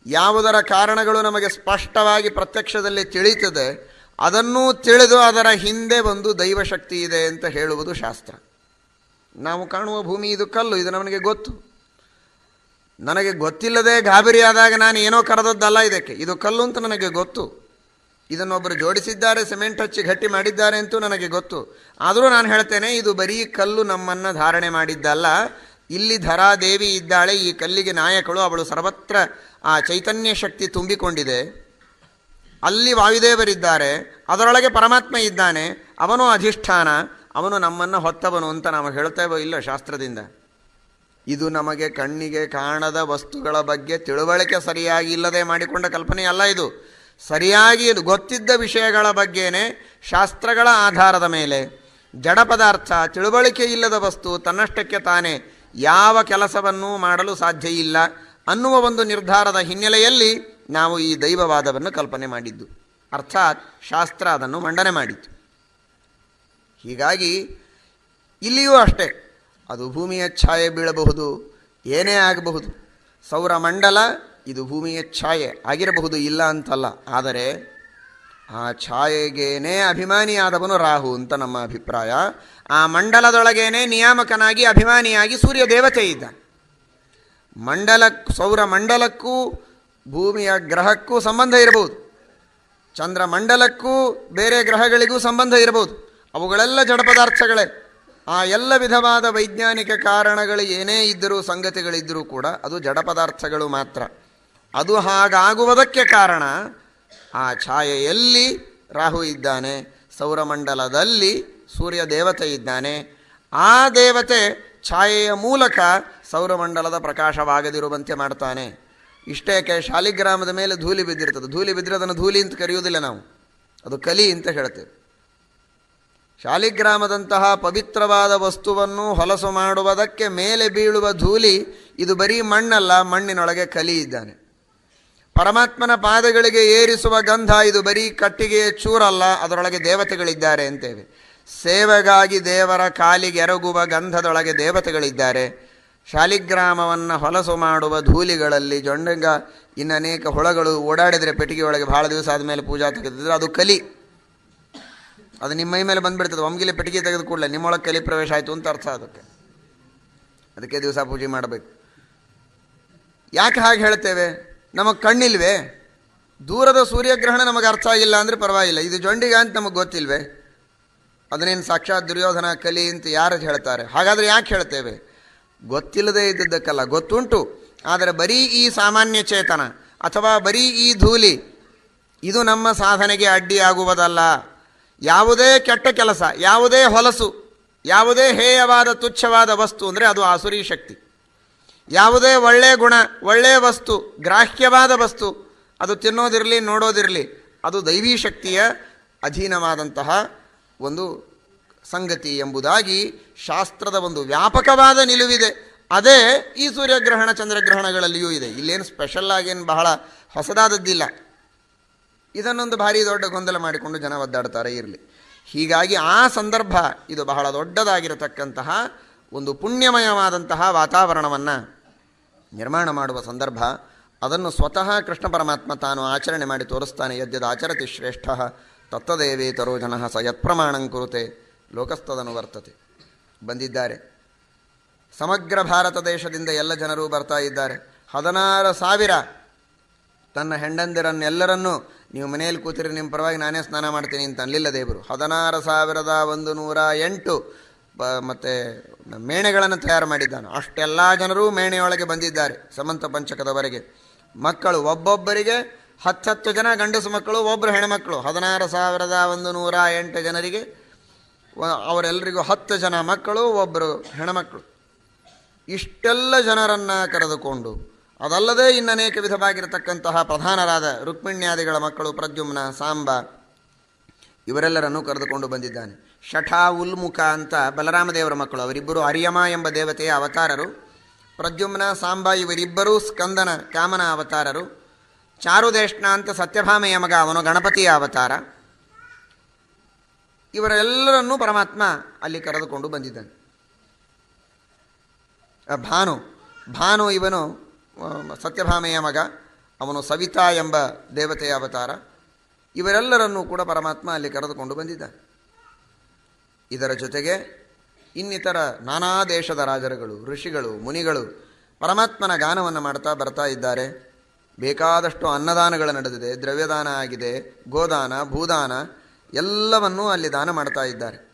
ಯಾವುದರ ಕಾರಣಗಳು ನಮಗೆ ಸ್ಪಷ್ಟವಾಗಿ ಪ್ರತ್ಯಕ್ಷದಲ್ಲಿ ತಿಳಿತದೆ, ಅದನ್ನೂ ತಿಳಿದು ಅದರ ಹಿಂದೆ ಒಂದು ದೈವಶಕ್ತಿ ಇದೆ ಅಂತ ಹೇಳುವುದು ಶಾಸ್ತ್ರ. ನಾವು ಕಾಣುವ ಭೂಮಿ ಇದು ಕಲ್ಲು, ಇದು ನಮಗೆ ಗೊತ್ತು. ನನಗೆ ಗೊತ್ತಿಲ್ಲದೆ ಗಾಬರಿಯಾದಾಗ ನಾನು ಏನೋ ಕರೆದದ್ದಲ್ಲ ಇದಕ್ಕೆ. ಇದು ಕಲ್ಲು ಅಂತ ನನಗೆ ಗೊತ್ತು. ಇದನ್ನೊಬ್ಬರು ಜೋಡಿಸಿದ್ದಾರೆ, ಸಿಮೆಂಟ್ ಹಚ್ಚಿ ಗಟ್ಟಿ ಮಾಡಿದ್ದಾರೆ ಅಂತೂ ನನಗೆ ಗೊತ್ತು. ಆದರೂ ನಾನು ಹೇಳ್ತೇನೆ, ಇದು ಬರೀ ಕಲ್ಲು ನಮ್ಮನ್ನು ಧಾರಣೆ ಮಾಡಿದ್ದಲ್ಲ. ಇಲ್ಲಿ ಧರಾದೇವಿ ಇದ್ದಾಳೆ, ಈ ಕಲ್ಲಿಗೆ ನಾಯಕಳು, ಅವಳು ಸರ್ವತ್ರ ಆ ಚೈತನ್ಯ ಶಕ್ತಿ ತುಂಬಿಕೊಂಡಿದೆ. ಅಲ್ಲಿ ವಾಯುದೇವರಿದ್ದಾರೆ, ಅದರೊಳಗೆ ಪರಮಾತ್ಮ ಇದ್ದಾನೆ, ಅವನು ಅಧಿಷ್ಠಾನ, ಅವನು ನಮ್ಮನ್ನು ಹೊತ್ತವನು ಅಂತ ನಾವು ಹೇಳ್ತೇವೋ ಇಲ್ಲ ಶಾಸ್ತ್ರದಿಂದ. ಇದು ನಮಗೆ ಕಣ್ಣಿಗೆ ಕಾಣದ ವಸ್ತುಗಳ ಬಗ್ಗೆ ತಿಳುವಳಿಕೆ ಸರಿಯಾಗಿ ಇಲ್ಲದೆ ಮಾಡಿಕೊಂಡ ಕಲ್ಪನೆ ಅಲ್ಲ ಇದು. ಸರಿಯಾಗಿ ಇದು ಗೊತ್ತಿದ್ದ ವಿಷಯಗಳ ಬಗ್ಗೆನೇ ಶಾಸ್ತ್ರಗಳ ಆಧಾರದ ಮೇಲೆ ಜಡ ಪದಾರ್ಥ, ತಿಳುವಳಿಕೆ ಇಲ್ಲದ ವಸ್ತು ತನ್ನಷ್ಟಕ್ಕೆ ತಾನೇ ಯಾವ ಕೆಲಸವನ್ನೂ ಮಾಡಲು ಸಾಧ್ಯ ಇಲ್ಲ ಅನ್ನುವ ಒಂದು ನಿರ್ಧಾರದ ಹಿನ್ನೆಲೆಯಲ್ಲಿ ನಾವು ಈ ದೈವವಾದವನ್ನು ಕಲ್ಪನೆ ಮಾಡಿದ್ದು. ಅರ್ಥಾತ್ ಶಾಸ್ತ್ರ ಅದನ್ನು ಮಂಡನೆ ಮಾಡಿತು ಹೀಗಾಗಿ ಇಲ್ಲಿಯೂ ಅಷ್ಟೇ, ಅದು ಭೂಮಿಯ ಛಾಯೆ ಬೀಳಬಹುದು, ಏನೇ ಆಗಬಹುದು. ಸೌರಮಂಡಲ ಇದು ಭೂಮಿಯ ಛಾಯೆ ಆಗಿರಬಹುದು, ಇಲ್ಲ ಅಂತಲ್ಲ. ಆದರೆ ಆ ಛಾಯೆಗೇನೆ ಅಭಿಮಾನಿಯಾದವನು ರಾಹು ಅಂತ ನಮ್ಮ ಅಭಿಪ್ರಾಯ. ಆ ಮಂಡಲದೊಳಗೇನೆ ನಿಯಾಮಕನಾಗಿ, ಅಭಿಮಾನಿಯಾಗಿ ಸೂರ್ಯ ದೇವತೆ ಇದ್ದ. ಮಂಡಲ, ಸೌರ ಮಂಡಲಕ್ಕೂ, ಭೂಮಿಯ ಗ್ರಹಕ್ಕೂ ಸಂಬಂಧ ಇರಬಹುದು. ಚಂದ್ರ ಮಂಡಲಕ್ಕೂ, ಬೇರೆ ಗ್ರಹಗಳಿಗೂ ಸಂಬಂಧ ಇರಬಹುದು. ಅವುಗಳೆಲ್ಲ ಜಡ ಪದಾರ್ಥಗಳೇ. ಆ ಎಲ್ಲ ವಿಧವಾದ ವೈಜ್ಞಾನಿಕ ಕಾರಣಗಳು ಏನೇ ಇದ್ದರೂ, ಸಂಗತಿಗಳಿದ್ದರೂ ಕೂಡ ಅದು ಜಡ ಪದಾರ್ಥಗಳು ಮಾತ್ರ. ಅದು ಹಾಗಾಗುವುದಕ್ಕೆ ಕಾರಣ, ಆ ಛಾಯೆಯಲ್ಲಿ ರಾಹು ಇದ್ದಾನೆ. ಸೌರಮಂಡಲದಲ್ಲಿ ಸೂರ್ಯ ದೇವತೆ ಇದ್ದಾನೆ. ಆ ದೇವತೆ ಛಾಯೆಯ ಮೂಲಕ ಸೌರಮಂಡಲದ ಪ್ರಕಾಶವಾಗದಿರುವಂತೆ ಮಾಡ್ತಾನೆ. ಇಷ್ಟೇಕೆ ಶಾಲಿಗ್ರಾಮದ ಮೇಲೆ ಧೂಲಿ ಬಿದ್ದಿರ್ತದೆ. ಧೂಲಿ ಬಿದ್ದರೆ ಅದನ್ನು ಧೂಲಿ ಅಂತ ಕರೆಯುವುದಿಲ್ಲ ನಾವು. ಅದು ಕಲಿ ಅಂತ ಹೇಳ್ತೇವೆ. ಶಾಲಿಗ್ರಾಮದಂತಹ ಪವಿತ್ರವಾದ ವಸ್ತುವನ್ನು ಹೊಲಸು ಮಾಡುವುದಕ್ಕೆ ಮೇಲೆ ಬೀಳುವ ಧೂಲಿ ಇದು ಬರೀ ಮಣ್ಣಲ್ಲ, ಮಣ್ಣಿನೊಳಗೆ ಕಲಿ ಇದ್ದಾನೆ. ಪರಮಾತ್ಮನ ಪಾದಗಳಿಗೆ ಏರಿಸುವ ಗಂಧ ಇದು ಬರೀ ಕಟ್ಟಿಗೆಯ ಚೂರಲ್ಲ, ಅದರೊಳಗೆ ದೇವತೆಗಳಿದ್ದಾರೆ ಅಂತೇವೆ. ಸೇವೆಗಾಗಿ ದೇವರ ಕಾಲಿಗೆ ಎರಗುವ ಗಂಧದೊಳಗೆ ದೇವತೆಗಳಿದ್ದಾರೆ. ಶಾಲಿಗ್ರಾಮವನ್ನು ಹೊಲಸು ಮಾಡುವ ಧೂಲಿಗಳಲ್ಲಿ ಜೊಂಡಂಗ ಇನ್ನು ಅನೇಕ ಹುಳಗಳು ಓಡಾಡಿದರೆ ಪೆಟ್ಟಿಗೆಯೊಳಗೆ ಭಾಳ ದಿವಸ ಆದಮೇಲೆ ಪೂಜಾ ತೆಗೆದಿದ್ರೆ ಅದು ಕಲಿ. ಅದು ನಿಮ್ಮ ಮೈ ಮೇಲೆ ಬಂದುಬಿಡ್ತದೆ, ಒಮ್ಗಿಲೆ ಪೆಟ್ಟಿಗೆ ತೆಗೆದು ಕೂಡಲೇ ನಿಮ್ಮೊಳಗೆ ಕಲಿ ಪ್ರವೇಶ ಆಯಿತು ಅಂತ ಅರ್ಥ ಅದಕ್ಕೆ. ಅದಕ್ಕೆ ದಿವಸ ಪೂಜೆ ಮಾಡಬೇಕು. ಯಾಕೆ ಹಾಗೆ ಹೇಳ್ತೇವೆ? ನಮಗೆ ಕಣ್ಣಿಲ್ವೇ? ದೂರದ ಸೂರ್ಯಗ್ರಹಣ ನಮಗೆ ಅರ್ಥ ಆಗಿಲ್ಲ ಅಂದರೆ ಪರವಾಗಿಲ್ಲ. ಇದು ಜೊಂಡಿಗ ಅಂತ ನಮಗೆ ಗೊತ್ತಿಲ್ವೇ? ಅದನ್ನೇನು ಸಾಕ್ಷಾತ್ ದುರ್ಯೋಧನ ಕಲಿ ಅಂತ ಯಾರು ಹೇಳ್ತಾರೆ? ಹಾಗಾದರೆ ಯಾಕೆ ಹೇಳ್ತೇವೆ? ಗೊತ್ತಿಲ್ಲದೆ ಇದ್ದದ್ದಕ್ಕಲ್ಲ. ಗೊತ್ತುಂಟು. ಆದರೆ ಬರೀ ಈ ಸಾಮಾನ್ಯ ಚೇತನ ಅಥವಾ ಬರೀ ಈ ಧೂಲಿ, ಇದು ನಮ್ಮ ಸಾಧನೆಗೆ ಅಡ್ಡಿಯಾಗುವುದಲ್ಲ. ಯಾವುದೇ ಕೆಟ್ಟ ಕೆಲಸ, ಯಾವುದೇ ಹೊಲಸು, ಯಾವುದೇ ಹೇಯವಾದ ತುಚ್ಛವಾದ ವಸ್ತು ಅಂದರೆ ಅದು ಆಸುರಿ ಶಕ್ತಿ. ಯಾವುದೇ ಒಳ್ಳೆಯ ಗುಣ ಒಳ್ಳೆಯ ವಸ್ತು, ಗ್ರಾಹ್ಯವಾದ ವಸ್ತು, ಅದು ತಿನ್ನೋದಿರಲಿ, ನೋಡೋದಿರಲಿ, ಅದು ದೈವೀ ಶಕ್ತಿಯ ಅಧೀನವಾದಂತಹ ಒಂದು ಸಂಗತಿ ಎಂಬುದಾಗಿ ಶಾಸ್ತ್ರದ ಒಂದು ವ್ಯಾಪಕವಾದ ನಿಲುವಿದೆ. ಅದೇ ಈ ಸೂರ್ಯಗ್ರಹಣ, ಚಂದ್ರಗ್ರಹಣಗಳಲ್ಲಿಯೂ ಇದೆ. ಇಲ್ಲೇನು ಸ್ಪೆಷಲ್ ಆಗೇನು ಬಹಳ ಹೊಸದಾದದ್ದಿಲ್ಲ. ಇದನ್ನೊಂದು ಭಾರಿ ದೊಡ್ಡ ಗೊಂದಲ ಮಾಡಿಕೊಂಡು ಜನ ಒದ್ದಾಡ್ತಾರೆ ಇರಲಿ. ಹೀಗಾಗಿ ಆ ಸಂದರ್ಭ ಇದು ಬಹಳ ದೊಡ್ಡದಾಗಿರತಕ್ಕಂತಹ ಒಂದು ಪುಣ್ಯಮಯವಾದಂತಹ ವಾತಾವರಣವನ್ನು ನಿರ್ಮಾಣ ಮಾಡುವ ಸಂದರ್ಭ, ಅದನ್ನು ಸ್ವತಃ ಕೃಷ್ಣ ಪರಮಾತ್ಮ ತಾನು ಆಚರಣೆ ಮಾಡಿ ತೋರಿಸ್ತಾನೆ, ಯದ್ಯದ ಆಚರತಿ ಶ್ರೇಷ್ಠ ತತ್ತದೇವೇತರೋ ಜನ ಸ ಯತ್ಪ್ರಮಾಣಂ ಕುರುತೆ, ಲೋಕಸ್ತದನು ವರ್ತತೆ. ಬಂದಿದ್ದಾರೆ. ಸಮಗ್ರ ಭಾರತ ದೇಶದಿಂದ ಎಲ್ಲ ಜನರು ಬರ್ತಾ ಇದ್ದಾರೆ. ಹದಿನಾರು ಸಾವಿರ ತನ್ನ ಹೆಂಡಂದಿರನ್ನೆಲ್ಲರನ್ನೂ ನೀವು ಮನೆಯಲ್ಲಿ ಕೂತಿರಿ, ನಿಮ್ಮ ಪರವಾಗಿ ನಾನೇ ಸ್ನಾನ ಮಾಡ್ತೀನಿ ಅಂತ ಅನ್ಲಿಲ್ಲ ದೇವರು. ಹದಿನಾರು ಸಾವಿರದ ಒಂದು ನೂರ ಎಂಟು ಬ ಮತ್ತು ಮೇಣೆಗಳನ್ನು ತಯಾರು ಮಾಡಿದ್ದಾನೆ. ಅಷ್ಟೆಲ್ಲ ಜನರು ಮೇಣೆಯೊಳಗೆ ಬಂದಿದ್ದಾರೆ ಸಮಂತ ಪಂಚಕದವರೆಗೆ. ಮಕ್ಕಳು ಒಬ್ಬೊಬ್ಬರಿಗೆ ಹತ್ತತ್ತು ಜನ ಗಂಡಸು ಮಕ್ಕಳು, ಒಬ್ಬರು ಹೆಣ್ಮಕ್ಕಳು ಹದಿನಾರು ಸಾವಿರದ ಒಂದು ನೂರ ಎಂಟು ಜನರಿಗೆ ಅವರೆಲ್ಲರಿಗೂ ಹತ್ತು ಜನ ಮಕ್ಕಳು, ಒಬ್ಬರು ಹೆಣ್ಮಕ್ಕಳು ಇಷ್ಟೆಲ್ಲ ಜನರನ್ನು ಕರೆದುಕೊಂಡು, ಅದಲ್ಲದೆ ಇನ್ನು ಅನೇಕ ವಿಧವಾಗಿರತಕ್ಕಂತಹ ಪ್ರಧಾನರಾದ ರುಕ್ಮಿಣ್ಯಾದಿಗಳ ಮಕ್ಕಳು ಪ್ರದ್ಯುಮ್ನ, ಸಾಂಬ, ಇವರೆಲ್ಲರನ್ನೂ ಕರೆದುಕೊಂಡು ಬಂದಿದ್ದಾನೆ. ಶಠಾ ಉಲ್ಮುಖ ಅಂತ ಬಲರಾಮದೇವರ ಮಕ್ಕಳು, ಅವರಿಬ್ಬರು ಅರಿಯಮ ಎಂಬ ದೇವತೆಯ ಅವತಾರರು. ಪ್ರದ್ಯುಮ್ನ, ಸಾಂಬಾ ಇವರಿಬ್ಬರೂ ಸ್ಕಂದನ, ಕಾಮನ ಅವತಾರರು. ಚಾರುದೇಷ್ಣ ಅಂತ ಸತ್ಯಭಾಮೆಯ ಮಗ, ಅವನು ಗಣಪತಿಯ ಅವತಾರ. ಇವರೆಲ್ಲರನ್ನೂ ಪರಮಾತ್ಮ ಅಲ್ಲಿ ಕರೆದುಕೊಂಡು ಬಂದಿದ್ದಾನೆ. ಭಾನು. ಭಾನು ಇವನು ಸತ್ಯಭಾಮೆಯ ಮಗ, ಅವನು ಸವಿತಾ ಎಂಬ ದೇವತೆಯ ಅವತಾರ. ಇವರೆಲ್ಲರನ್ನೂ ಕೂಡ ಪರಮಾತ್ಮ ಅಲ್ಲಿ ಕರೆದುಕೊಂಡು ಬಂದಿದ್ದಾನೆ. ಇದರ ಜೊತೆಗೆ ಇನ್ನಿತರ ನಾನಾ ದೇಶದ ರಾಜರುಗಳು, ಋಷಿಗಳು, ಮುನಿಗಳು ಪರಮಾತ್ಮನ ಗಾನವನ್ನು ಮಾಡ್ತಾ ಬರ್ತಾ ಇದ್ದಾರೆ. ಬೇಕಾದಷ್ಟು ಅನ್ನದಾನಗಳು ನಡೆದಿದೆ. ದ್ರವ್ಯದಾನ ಆಗಿದೆ, ಗೋದಾನ, ಭೂದಾನ ಎಲ್ಲವನ್ನೂ ಅಲ್ಲಿ ದಾನ ಮಾಡ್ತಾ ಇದ್ದಾರೆ.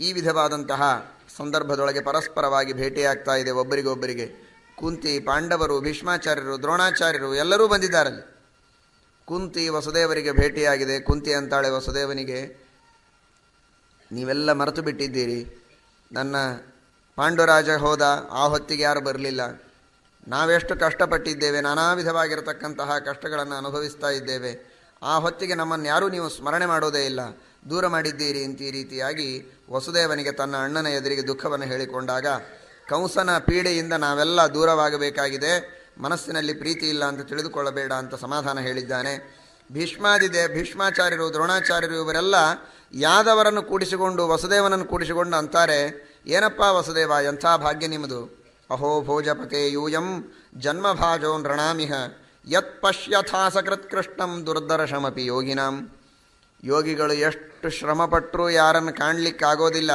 ಈ ವಿಧವಾದಂತಹ ಸಂದರ್ಭದೊಳಗೆ ಪರಸ್ಪರವಾಗಿ ಭೇಟಿಯಾಗ್ತಾ ಇದೆ ಒಬ್ಬರಿಗೊಬ್ಬರಿಗೆ. ಕುಂತಿ, ಪಾಂಡವರು, ಭೀಷ್ಮಾಚಾರ್ಯರು, ದ್ರೋಣಾಚಾರ್ಯರು ಎಲ್ಲರೂ ಬಂದಿದ್ದಾರಲ್ಲಿ ಕುಂತಿ ವಸುದೇವರಿಗೆ ಭೇಟಿಯಾಗಿದೆ. ಕುಂತಿ ಅಂತಾಳೆ ವಸುದೇವನಿಗೆ. ನೀವೆಲ್ಲ ಮರೆತು ಬಿಟ್ಟಿದ್ದೀರಿ. ನನ್ನ ಪಾಂಡುರಾಜ ಹೋದ, ಆ ಹೊತ್ತಿಗೆ ಯಾರು ಬರಲಿಲ್ಲ. ನಾವೆಷ್ಟು ಕಷ್ಟಪಟ್ಟಿದ್ದೇವೆ ನಾನಾ ವಿಧವಾಗಿರತಕ್ಕಂತಹ ಕಷ್ಟಗಳನ್ನು ಅನುಭವಿಸ್ತಾ ಇದ್ದೇವೆ. ಆ ಹೊತ್ತಿಗೆ ನಮ್ಮನ್ನು ಯಾರೂ ನೀವು ಸ್ಮರಣೆ ಮಾಡೋದೇ ಇಲ್ಲ. ದೂರ ಮಾಡಿದ್ದೀರಿ ಅಂತ ಈ ರೀತಿಯಾಗಿ ವಸುದೇವನಿಗೆ ತನ್ನ ಅಣ್ಣನ ಎದುರಿಗೆ ದುಃಖವನ್ನು ಹೇಳಿಕೊಂಡಾಗ, ಕಂಸನ ಪೀಡೆಯಿಂದ ನಾವೆಲ್ಲ ದೂರವಾಗಬೇಕಾಗಿದೆ. ಮನಸ್ಸಿನಲ್ಲಿ ಪ್ರೀತಿ ಇಲ್ಲ ಅಂತ ತಿಳಿದುಕೊಳ್ಳಬೇಡ ಅಂತ ಸಮಾಧಾನ ಹೇಳಿದ್ದಾನೆ. ಭೀಷ್ಮಾದಿದೆ, ಭೀಷ್ಮಾಚಾರ್ಯರು, ದ್ರೋಣಾಚಾರ್ಯರು ಇವರೆಲ್ಲ ಯಾದವರನ್ನು ಕೂಡಿಸಿಕೊಂಡು, ವಸುದೇವನನ್ನು ಕೂಡಿಸಿಕೊಂಡು ಅಂತಾರೆ, ಏನಪ್ಪ ವಸುದೇವ, ಎಂಥ ಭಾಗ್ಯ ನಿಮ್ಮದು? ಅಹೋ ಭೋಜಪತೆ ಯೂಯಂ, ಜನ್ಮಭಾಜೋ ನೃಣಾಮಿಹ, ಯತ್ ಪಶ್ಯಥಾಸಕೃತ್ ಕೃಷ್ಣಂ ದುರ್ದರ್ಶಮಪಿ ಯೋಗಿನಾಂ. ಯೋಗಿಗಳು ಎಷ್ಟು ಶ್ರಮಪಟ್ಟರೂ ಯಾರನ್ನು ಕಾಣಲಿಕ್ಕಾಗೋದಿಲ್ಲ.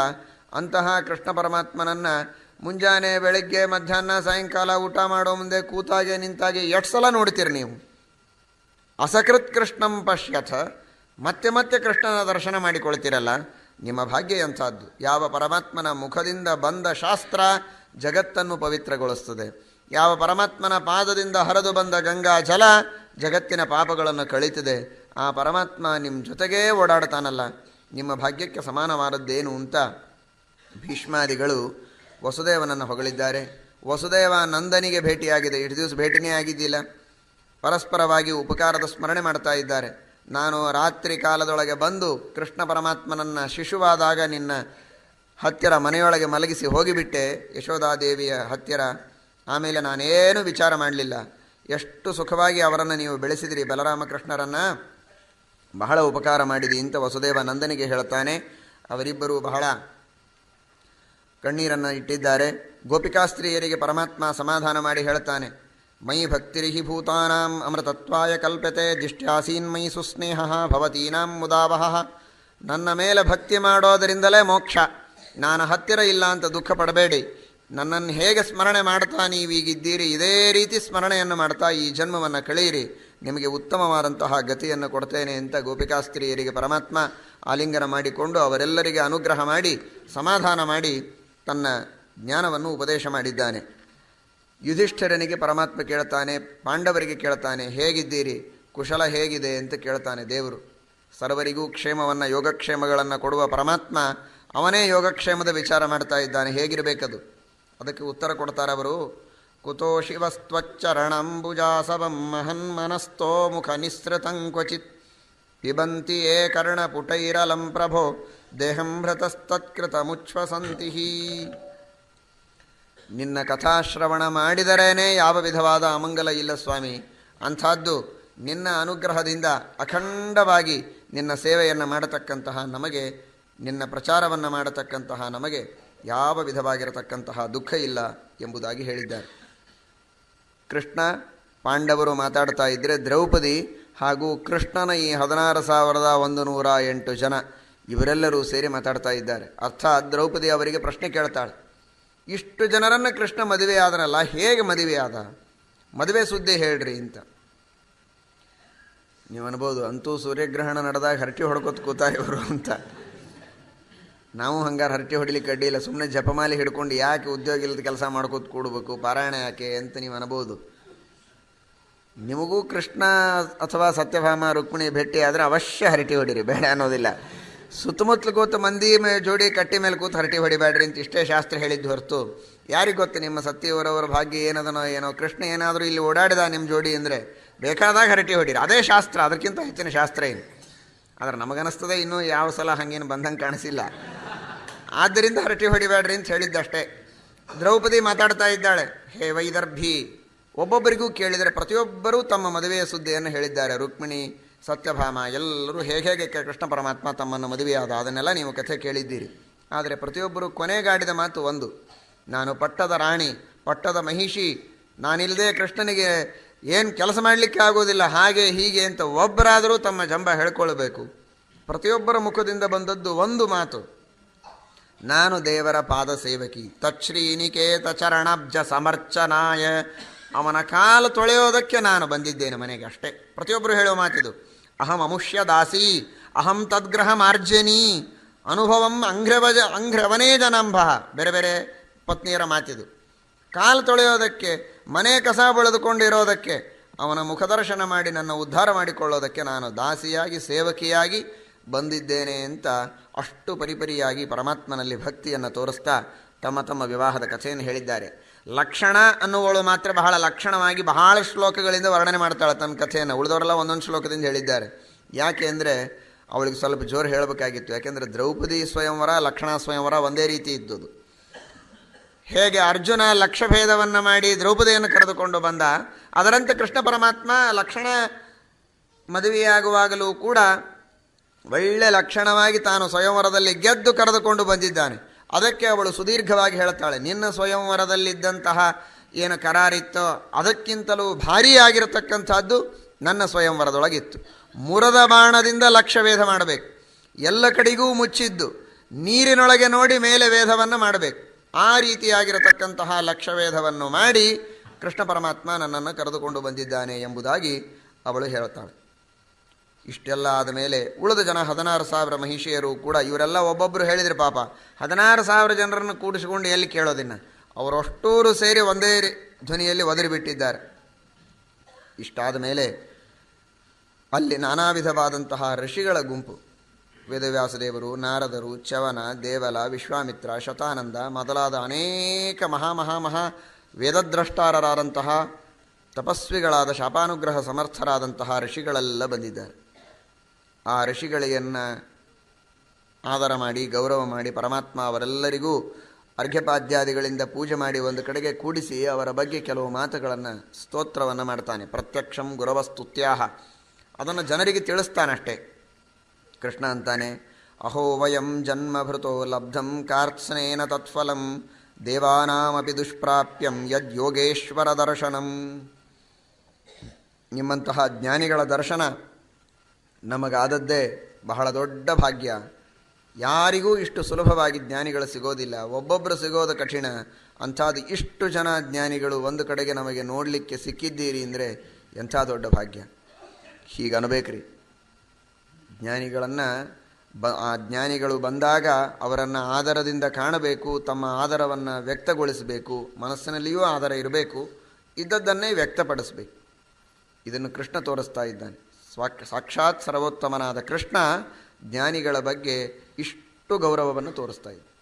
ಅಂತಹ ಕೃಷ್ಣ ಪರಮಾತ್ಮನನ್ನು ಮುಂಜಾನೆ ಬೆಳಗ್ಗೆ, ಮಧ್ಯಾಹ್ನ, ಸಾಯಂಕಾಲ ಊಟ ಮಾಡೋ ಮುಂದೆ ಕೂತಾಗೆ ನಿಂತಾಗೆ ಎಷ್ಟು ಸಲ ನೋಡ್ತೀರಿ ನೀವು? ಅಸಕೃತ್ ಕೃಷ್ಣಂ ಪಶ್ಯಥ ಮತ್ತೆ ಮತ್ತೆ ಕೃಷ್ಣನ ದರ್ಶನ ಮಾಡಿಕೊಳ್ತೀರಲ್ಲ? ನಿಮ್ಮ ಭಾಗ್ಯ ಎಂಥದ್ದು? ಯಾವ ಪರಮಾತ್ಮನ ಮುಖದಿಂದ ಬಂದ ಶಾಸ್ತ್ರ ಜಗತ್ತನ್ನು ಪವಿತ್ರಗೊಳಿಸ್ತದೆ. ಯಾವ ಪರಮಾತ್ಮನ ಪಾದದಿಂದ ಹರಿದು ಬಂದ ಗಂಗಾ ಜಲ ಜಗತ್ತಿನ ಪಾಪಗಳನ್ನು ಕಳೀತದೆ. ಆ ಪರಮಾತ್ಮ ನಿಮ್ಮ ಜೊತೆಗೇ ಓಡಾಡ್ತಾನಲ್ಲ. ನಿಮ್ಮ ಭಾಗ್ಯಕ್ಕೆ ಸಮಾನವಾದದ್ದೇನು ಅಂತ ಭೀಷ್ಮಾದಿಗಳು ವಸುದೇವನನ್ನು ಹೊಗಳಿದ್ದಾರೆ. ವಸುದೇವ ನಂದನಿಗೆ ಭೇಟಿಯಾಗಿದೆ. ಇಷ್ಟು ದಿವಸ ಭೇಟಿನೇ ಆಗಿದ್ದಿಲ್ಲ ಪರಸ್ಪರವಾಗಿ ಉಪಕಾರದ ಸ್ಮರಣೆ ಮಾಡ್ತಾ ಇದ್ದಾರೆ. ನಾನು ರಾತ್ರಿ ಕಾಲದೊಳಗೆ ಬಂದು ಕೃಷ್ಣ ಪರಮಾತ್ಮನನ್ನು ಶಿಶುವಾದಾಗ ನಿನ್ನ ಹತ್ತಿರ ಮನೆಯೊಳಗೆ ಮಲಗಿಸಿ ಹೋಗಿಬಿಟ್ಟೆ. ಯಶೋಧಾದೇವಿಯ ಹತ್ತಿರ. ಆಮೇಲೆ ನಾನೇನು ವಿಚಾರ ಮಾಡಲಿಲ್ಲ. ಎಷ್ಟು ಸುಖವಾಗಿ ಅವರನ್ನು ನೀವು ಬೆಳೆಸಿದಿರಿ ಬಲರಾಮಕೃಷ್ಣರನ್ನು. ಬಹಳ ಉಪಕಾರ ಮಾಡಿದಿ ಅಂತ ವಸುದೇವ ನಂದನಿಗೆ ಹೇಳ್ತಾನೆ. ಅವರಿಬ್ಬರು ಬಹಳ ಕಣ್ಣೀರನ್ನು ಇಟ್ಟಿದ್ದಾರೆ. ಗೋಪಿಕಾಸ್ತ್ರೀಯರಿಗೆ ಪರಮಾತ್ಮ ಸಮಾಧಾನ ಮಾಡಿ ಹೇಳ್ತಾನೆ. ಮೈ ಭಕ್ತಿರಿಹಿ ಭೂತಾನಾಂ ಅಮೃತತ್ವಾಯ ಕಲ್ಪತೆ ದಿಷ್ಟ್ಯಾಸೀನ್ಮಯಿ ಸುಸ್ನೇಹ ಭವತೀನಾಂ ಮುದಾವಹ ನನ್ನ ಮೇಲೆ ಭಕ್ತಿ ಮಾಡೋದರಿಂದಲೇ ಮೋಕ್ಷ. ನಾನು ಹತ್ತಿರ ಇಲ್ಲ ಅಂತ ದುಃಖ ಪಡಬೇಡಿ. ನನ್ನನ್ನು ಹೇಗೆ ಸ್ಮರಣೆ ಮಾಡ್ತಾ ನೀವೀಗಿದ್ದೀರಿ, ಇದೇ ರೀತಿ ಸ್ಮರಣೆಯನ್ನು ಮಾಡ್ತಾ ಈ ಜನ್ಮವನ್ನು ಕಳೆಯಿರಿ. ನಿಮಗೆ ಉತ್ತಮವಾದಂತಹ ಗತಿಯನ್ನು ಕೊಡ್ತೇನೆ ಅಂತ ಗೋಪಿಕಾಸ್ತ್ರೀಯರಿಗೆ ಪರಮಾತ್ಮ ಆಲಿಂಗನ ಮಾಡಿಕೊಂಡು ಅವರೆಲ್ಲರಿಗೆ ಅನುಗ್ರಹ ಮಾಡಿ, ಸಮಾಧಾನ ಮಾಡಿ ತನ್ನ ಜ್ಞಾನವನ್ನು ಉಪದೇಶ ಮಾಡಿದ್ದಾನೆ. ಯುಧಿಷ್ಠಿರನಿಗೆ ಪರಮಾತ್ಮ ಕೇಳ್ತಾನೆ, ಪಾಂಡವರಿಗೆ ಕೇಳ್ತಾನೆ, ಹೇಗಿದ್ದೀರಿ, ಕುಶಲ ಹೇಗಿದೆ ಅಂತ ಕೇಳ್ತಾನೆ ದೇವರು. ಸರ್ವರಿಗೂ ಕ್ಷೇಮವನ್ನು, ಯೋಗಕ್ಷೇಮಗಳನ್ನು ಕೊಡುವ ಪರಮಾತ್ಮ ಅವನೇ ಯೋಗಕ್ಷೇಮದ ವಿಚಾರ ಮಾಡ್ತಾ ಇದ್ದಾನೆ, ಹೇಗಿರಬೇಕದು? ಅದಕ್ಕೆ ಉತ್ತರ ಕೊಡ್ತಾರೆ ಅವರು, ಕುತೋ ಶಿವಸ್ತ್ವಚ್ಚರಣಂಬುಜಾಸವಂ ಮಹನ್ಮನಸ್ತೋ ಮುಖ ನಿಸೃತಂ ಕ್ವಚಿತ್, ಪಿಬಂತಿ ಏ ಕರ್ಣಪುಟೈರಲಂ ಪ್ರಭೋ, ದೇಹಂ ಭೃತಸ್ತತ್ಕೃತ ಮುಚ್ಛ್ವಸಂತಿ ನಿನ್ನ ಕಥಾಶ್ರವಣ ಮಾಡಿದರೇನೆ ಯಾವ ವಿಧವಾದ ಅಮಂಗಲ ಇಲ್ಲ ಸ್ವಾಮಿ. ಅಂಥದ್ದು ನಿನ್ನ ಅನುಗ್ರಹದಿಂದ ಅಖಂಡವಾಗಿ ನಿನ್ನ ಸೇವೆಯನ್ನು ಮಾಡತಕ್ಕಂತಹ ನಮಗೆ, ನಿನ್ನ ಪ್ರಚಾರವನ್ನು ಮಾಡತಕ್ಕಂತಹ ನಮಗೆ ಯಾವ ವಿಧವಾಗಿರತಕ್ಕಂತಹ ದುಃಖ ಇಲ್ಲ ಎಂಬುದಾಗಿ ಹೇಳಿದ್ದಾರೆ. ಕೃಷ್ಣ ಪಾಂಡವರು ಮಾತಾಡ್ತಾ ಇದ್ದರೆ ದ್ರೌಪದಿ ಹಾಗೂ ಕೃಷ್ಣನ ಈ ಹದಿನಾರು ಸಾವಿರದ ಒಂದು ನೂರ ಎಂಟು ಜನ ಇವರೆಲ್ಲರೂ ಸೇರಿ ಮಾತಾಡ್ತಾ ಇದ್ದಾರೆ. ಅರ್ಥ ದ್ರೌಪದಿ ಅವರಿಗೆ ಪ್ರಶ್ನೆ ಕೇಳ್ತಾಳೆ. ಇಷ್ಟು ಜನರನ್ನು ಕೃಷ್ಣ ಮದುವೆ ಆದನಲ್ಲ ಹೇಗೆ ಮದುವೆ ಆದ ಮದುವೆ ಸುದ್ದಿ ಹೇಳ್ರಿ ಅಂತ. ನೀವು ಅನ್ಬೋದು, ಅಂತೂ ಸೂರ್ಯಗ್ರಹಣ ನಡೆದಾಗ ಹರಟಿ ಹೊಡ್ಕೊತ ಕೂತ ಇವರು ಅಂತ. ನಾವು ಹಂಗಾರೆ ಹರಟಿ ಹೊಡಿಲಿಕ್ಕೆ ಅಡ್ಡಿಲ್ಲ ಸುಮ್ಮನೆ ಜಪಮಾಲಿ ಹಿಡ್ಕೊಂಡು ಯಾಕೆ ಉದ್ಯೋಗ ಇಲ್ಲದ ಕೆಲಸ ಮಾಡ್ಕೋತ ಕೂಡಬೇಕು, ಪಾರಾಯಣ ಯಾಕೆ ಅಂತ ನೀವು ಅನ್ಬೋದು. ನಿಮಗೂ ಕೃಷ್ಣ ಅಥವಾ ಸತ್ಯಭಾಮ, ರುಕ್ಮಿಣಿ ಭೇಟಿ ಆದರೆ ಅವಶ್ಯ ಹರಟಿ ಹೊಡಿರಿ, ಬೇಡ ಅನ್ನೋದಿಲ್ಲ. ಸುತ್ತಮುತ್ತಲು ಕೂತು ಮಂದಿ ಮೇ ಜೋಡಿ ಕಟ್ಟಿ ಮೇಲೆ ಕೂತು ಹರಟಿ ಹೊಡಿಬೇಡ್ರಿ ಅಂತ ಇಷ್ಟೇ ಶಾಸ್ತ್ರ ಹೇಳಿದ್ದು ಹೊರತು. ಯಾರಿಗೆ ಗೊತ್ತು ನಿಮ್ಮ ಸತ್ಯವರವರ ಭಾಗ್ಯ ಏನದನೋ ಏನೋ? ಕೃಷ್ಣ ಏನಾದರೂ ಇಲ್ಲಿ ಓಡಾಡಿದ ನಿಮ್ಮ ಜೋಡಿ ಅಂದರೆ ಬೇಕಾದಾಗ ಹರಟಿ ಹೊಡಿರಿ. ಅದೇ ಶಾಸ್ತ್ರ, ಅದಕ್ಕಿಂತ ಹೆಚ್ಚಿನ ಶಾಸ್ತ್ರ ಏನು ಆದರೆ ನಮಗನಿಸ್ತದೆ ಇನ್ನೂ ಯಾವ ಸಲ ಹಂಗೇನು ಬಂದಂಗೆ ಕಾಣಿಸಿಲ್ಲ. ಆದ್ದರಿಂದ ಹರಟಿ ಹೊಡಿಬೇಡ್ರಿ ಅಂತ ಹೇಳಿದ್ದಷ್ಟೇ. ದ್ರೌಪದಿ ಮಾತಾಡ್ತಾ ಇದ್ದಾಳೆ, ಹೇ ವೈದರ್ಭಿ, ಒಬ್ಬೊಬ್ಬರಿಗೂ ಕೇಳಿದರೆ ಪ್ರತಿಯೊಬ್ಬರೂ ತಮ್ಮ ಮದುವೆಯ ಸುದ್ದಿಯನ್ನು ಹೇಳಿದ್ದಾರೆ. ರುಕ್ಮಿಣಿ ಸತ್ಯಭಾಮ, ಎಲ್ಲರೂ ಹೇಗೆ ಹೇಗೆ ಕೃಷ್ಣ ಪರಮಾತ್ಮ ತಮ್ಮನ್ನು ಮದುವೆಯಾದ, ಅದನ್ನೆಲ್ಲ ನೀವು ಕಥೆ ಕೇಳಿದ್ದೀರಿ. ಆದರೆ ಪ್ರತಿಯೊಬ್ಬರು ಕೊನೆಗಾಡಿದ ಮಾತು ಒಂದು. ನಾನು ಪಟ್ಟದ ರಾಣಿ, ಪಟ್ಟದ ಮಹಿಷಿ, ನಾನಿಲ್ಲದೆ ಕೃಷ್ಣನಿಗೆ ಏನು ಕೆಲಸ ಮಾಡಲಿಕ್ಕೆ ಆಗೋದಿಲ್ಲ, ಹಾಗೆ ಹೀಗೆ ಅಂತ ಒಬ್ಬರಾದರೂ ತಮ್ಮ ಜಂಬ ಹೇಳ್ಕೊಳ್ಬೇಕು. ಪ್ರತಿಯೊಬ್ಬರ ಮುಖದಿಂದ ಬಂದದ್ದು ಒಂದು ಮಾತು. ನಾನು ದೇವರ ಪಾದ ಸೇವಕಿ. ತಚ್ಶ್ರೀನಿಕೇತ ಚರಣಬ್ಜ ಸಮರ್ಚನಾಯ. ಅವನ ಕಾಲು ತೊಳೆಯೋದಕ್ಕೆ ನಾನು ಬಂದಿದ್ದೇನೆ ಮನೆಗೆ ಅಷ್ಟೇ. ಪ್ರತಿಯೊಬ್ಬರು ಹೇಳೋ ಮಾತಿದು. ಅಹಂ ಅಮುಷ್ಯ ದಾಸಿ ಅಹಂ ತದ್ಗ್ರಹ ಮಾರ್ಜನಿ ಅನುಭವಂ ಅಂಘ್ರವಜ ಅಂಘ್ರವನೇ ಜನಾಂಬ ಬೇರೆ ಬೇರೆ ಪತ್ನಿಯರ ಮಾತಿದು. ಕಾಲು ತೊಳೆಯೋದಕ್ಕೆ, ಮನೆ ಕಸ ಬೆಳೆದುಕೊಂಡಿರೋದಕ್ಕೆ, ಅವನ ಮುಖದರ್ಶನ ಮಾಡಿ ನನ್ನ ಉದ್ಧಾರ ಮಾಡಿಕೊಳ್ಳೋದಕ್ಕೆ ನಾನು ದಾಸಿಯಾಗಿ, ಸೇವಕಿಯಾಗಿ ಬಂದಿದ್ದೇನೆ ಅಂತ ಅಷ್ಟು ಪರಿಪರಿಯಾಗಿ ಪರಮಾತ್ಮನಲ್ಲಿ ಭಕ್ತಿಯನ್ನು ತೋರಿಸ್ತಾ ತಮ್ಮ ತಮ್ಮ ವಿವಾಹದ ಕಥೆಯನ್ನು ಹೇಳಿದ್ದಾರೆ. ಲಕ್ಷಣ ಅನ್ನುವಳು ಮಾತ್ರ ಬಹಳ ಲಕ್ಷಣವಾಗಿ ಬಹಳ ಶ್ಲೋಕಗಳಿಂದ ವರ್ಣನೆ ಮಾಡ್ತಾಳೆ ತನ್ನ ಕಥೆಯನ್ನು. ಉಳಿದವರೆಲ್ಲ ಒಂದೊಂದು ಶ್ಲೋಕದಿಂದ ಹೇಳಿದ್ದಾರೆ. ಯಾಕೆ ಅಂದರೆ ಅವಳಿಗೆ ಸ್ವಲ್ಪ ಜೋರು ಹೇಳಬೇಕಾಗಿತ್ತು. ಯಾಕೆಂದರೆ ದ್ರೌಪದಿ ಸ್ವಯಂವರ, ಲಕ್ಷಣ ಸ್ವಯಂವರ ಒಂದೇ ರೀತಿ ಇದ್ದುದು ಹೇಗೆ ಅರ್ಜುನ ಲಕ್ಷಭೇದವನ್ನು ಮಾಡಿ ದ್ರೌಪದಿಯನ್ನು ಕರೆದುಕೊಂಡು ಬಂದ, ಅದರಂತೆ ಕೃಷ್ಣ ಪರಮಾತ್ಮ ಲಕ್ಷಣ ಮದುವೆಯಾಗುವಾಗಲೂ ಕೂಡ ಒಳ್ಳೆ ಲಕ್ಷಣವಾಗಿ ತಾನು ಸ್ವಯಂವರದಲ್ಲಿ ಗೆದ್ದು ಕರೆದುಕೊಂಡು ಬಂದಿದ್ದಾನೆ. ಅದಕ್ಕೆ ಅವಳು ಸುದೀರ್ಘವಾಗಿ ಹೇಳ್ತಾಳೆ ನಿನ್ನ ಸ್ವಯಂವರದಲ್ಲಿದ್ದಂತಹ ಏನು ಕರಾರಿತ್ತೋ ಅದಕ್ಕಿಂತಲೂ ಭಾರಿಯಾಗಿರತಕ್ಕಂಥದ್ದು ನನ್ನ ಸ್ವಯಂವರದೊಳಗಿತ್ತು. ಮುರದ ಬಾಣದಿಂದ ಲಕ್ಷ ವೇದ ಮಾಡಬೇಕು. ಎಲ್ಲ ಕಡೆಗೂ ಮುಚ್ಚಿದ್ದು, ನೀರಿನೊಳಗೆ ನೋಡಿ ಮೇಲೆ ವೇಧವನ್ನು ಮಾಡಬೇಕು. ಆ ರೀತಿಯಾಗಿರತಕ್ಕಂತಹ ಲಕ್ಷವೇಧವನ್ನು ಮಾಡಿ ಕೃಷ್ಣ ಪರಮಾತ್ಮ ನನ್ನನ್ನು ಕರೆದುಕೊಂಡು ಬಂದಿದ್ದಾನೆ ಎಂಬುದಾಗಿ ಅವಳು ಹೇಳುತ್ತಾಳೆ. ಇಷ್ಟೆಲ್ಲ ಆದ ಮೇಲೆ ಉಳಿದ ಜನ ಹದಿನಾರು ಸಾವಿರ ಮಹಿಷಿಯರು ಕೂಡ ಇವರೆಲ್ಲ ಒಬ್ಬೊಬ್ಬರು ಹೇಳಿದ್ರು, ಪಾಪ. ಹದಿನಾರು ಸಾವಿರ ಜನರನ್ನು ಕೂಡಿಸಿಕೊಂಡು ಎಲ್ಲಿ ಕೇಳೋದಿನ್ನ? ಅವರಷ್ಟೂರು ಸೇರಿ ಒಂದೇ ಧ್ವನಿಯಲ್ಲಿ ಒದರಿಬಿಟ್ಟಿದ್ದಾರೆ. ಇಷ್ಟಾದ ಮೇಲೆ ಅಲ್ಲಿ ನಾನಾ ವಿಧವಾದಂತಹ ಋಷಿಗಳ ಗುಂಪು, ವೇದವ್ಯಾಸದೇವರು, ನಾರದರು ಚವನ ದೇವಲ, ವಿಶ್ವಾಮಿತ್ರ, ಶತಾನಂದ ಮೊದಲಾದ ಅನೇಕ ಮಹಾ ಮಹಾ ಮಹಾ ವೇದದ್ರಷ್ಟಾರರಾದಂತಹ ತಪಸ್ವಿಗಳಾದ ಶಾಪಾನುಗ್ರಹ ಸಮರ್ಥರಾದಂತಹ ಋಷಿಗಳೆಲ್ಲ ಬಂದಿದ್ದಾರೆ. ಆ ಋಷಿಗಳೆಯನ್ನು ಆಧಾರ ಮಾಡಿ, ಗೌರವ ಮಾಡಿ, ಪರಮಾತ್ಮ ಅವರೆಲ್ಲರಿಗೂ ಅರ್ಘ್ಯಪಾದ್ಯಾದಿಗಳಿಂದ ಪೂಜೆ ಮಾಡಿ ಒಂದು ಕಡೆಗೆ ಕೂಡಿಸಿ ಅವರ ಬಗ್ಗೆ ಕೆಲವು ಮಾತುಗಳನ್ನು, ಸ್ತೋತ್ರವನ್ನು ಮಾಡ್ತಾನೆ. ಪ್ರತ್ಯಕ್ಷಂ ಗುರವಸ್ತುತ್ಯಾಹ. ಅದನ್ನು ಜನರಿಗೆ ತಿಳಿಸ್ತಾನಷ್ಟೇ. ಕೃಷ್ಣ ಅಂತಾನೆ, ಅಹೋ ವಯಂ ಜನ್ಮಭೃತೋ ಲಬ್ಧಂ ಕಾರ್ತ್ಸ್ನೇನ ತತ್ಫಲಂ ದೇವಾನಾಮಪಿ ದುಷ್ಪ್ರಾಪ್ಯಂ ಯದ್ ಯೋಗೇಶ್ವರ ದರ್ಶನಂ. ನಿಮ್ಮಂತಹ ಜ್ಞಾನಿಗಳ ದರ್ಶನ ನಮಗಾದದ್ದೇ ಬಹಳ ದೊಡ್ಡ ಭಾಗ್ಯ. ಯಾರಿಗೂ ಇಷ್ಟು ಸುಲಭವಾಗಿ ಜ್ಞಾನಿಗಳು ಸಿಗೋದಿಲ್ಲ. ಒಬ್ಬೊಬ್ಬರು ಸಿಗೋದು ಕಠಿಣ. ಅಂಥದ್ದು ಇಷ್ಟು ಜನ ಜ್ಞಾನಿಗಳು ಒಂದು ಕಡೆಗೆ ನಮಗೆ ನೋಡಲಿಕ್ಕೆ ಸಿಕ್ಕಿದ್ದೀರಿ ಅಂದರೆ ಎಂಥ ದೊಡ್ಡ ಭಾಗ್ಯ. ಹೀಗೆ ಅನ್ಬೇಕ್ರಿ ಜ್ಞಾನಿಗಳನ್ನು ಬ, ಆ ಜ್ಞಾನಿಗಳು ಬಂದಾಗ ಅವರನ್ನು ಆದರದಿಂದ ಕಾಣಬೇಕು, ತಮ್ಮ ಆದರವನ್ನು ವ್ಯಕ್ತಗೊಳಿಸಬೇಕು, ಮನಸ್ಸಿನಲ್ಲಿಯೂ ಆದರ ಇರಬೇಕು, ಇದ್ದದ್ದನ್ನೇ ವ್ಯಕ್ತಪಡಿಸಬೇಕು. ಇದನ್ನು ಕೃಷ್ಣ ತೋರಿಸ್ತಾ ಇದ್ದಾನೆ. ಸ್ವಾಕ್ ಸಾಕ್ಷಾತ್ ಸರ್ವೋತ್ತಮನಾದ ಕೃಷ್ಣ ಜ್ಞಾನಿಗಳ ಬಗ್ಗೆ ಇಷ್ಟು ಗೌರವವನ್ನು ತೋರಿಸ್ತಾ ಇದ್ದ.